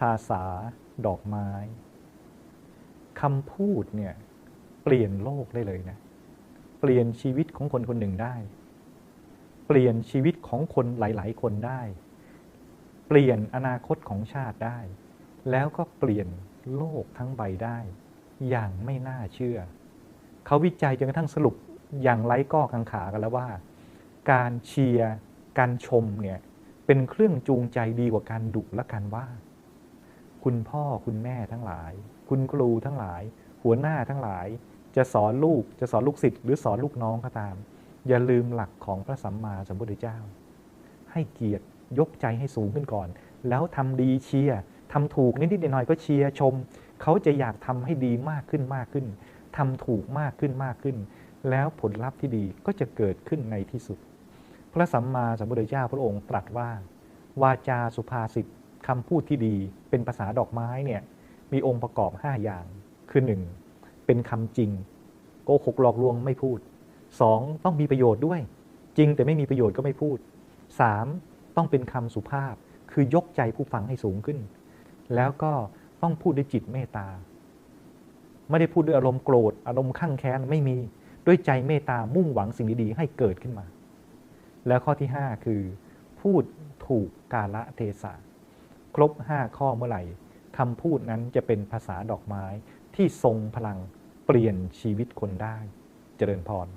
ภาษาดอกไม้คำพูดเนี่ยเปลี่ยนโลกได้เลยนะ เปลี่ยนชีวิตของคนคนหนึ่งได้ เปลี่ยนชีวิตของคนหลาย ๆ คนได้ เปลี่ยนอนาคตของชาติได้ แล้วก็เปลี่ยนโลกทั้งใบได้ อย่างไม่น่าเชื่อ เขาวิจัยจนกระทั่งสรุปอย่างไร้ก้อกังขากันแล้วว่า การเชียร์การชมเนี่ยเป็นเครื่องจูงใจดีกว่าการดุและการว่า คุณพ่อคุณแม่ทั้งหลาย คุณครูทั้งหลาย หัวหน้าทั้งหลาย จะสอนลูกจะสอนลูกศิษย์หรือสอนลูกน้องก็ตาม อย่าลืมหลักของพระสัมมาสัมพุทธเจ้า ให้เกียรติยกใจให้สูงขึ้นก่อน แล้วทำดีเชียร์ทำถูกนิดๆหน่อยๆก็เชียร์ชม เขาจะอยากทำให้ดีมากขึ้นมากขึ้นทำถูกมากขึ้นมากขึ้น แล้วผลลัพธ์ที่ดีก็จะเกิดขึ้นในที่สุด พระสัมมาสัมพุทธเจ้าพระองค์ตรัสว่า วาจาสุภาษิต คำพูดที่ดีเป็นภาษาดอกไม้เนี่ยมีองค์ประกอบ 5 อย่าง คือ 1. เป็นคำจริงโกหกหลอกลวงไม่พูด 2. ต้องมีประโยชน์ด้วย จริงแต่ไม่มีประโยชน์ก็ไม่พูด 3. ต้องเป็นคำสุภาพ คือยกใจผู้ฟังให้สูงขึ้น แล้วก็ต้องพูดด้วยจิตเมตตา ไม่ได้พูดด้วยอารมณ์โกรธ อารมณ์ข้างแค้นไม่มีด้วยใจเมตตามุ่งหวังสิ่งดีๆให้เกิดขึ้นมา แล้วข้อที่ 5 คือ พูดถูกกาละเทศะ ครบ 5 ข้อเมื่อไหร่คำพูดนั้นจะเป็นภาษาดอกไม้ที่ทรงพลังเปลี่ยนชีวิตคนได้ เจริญพร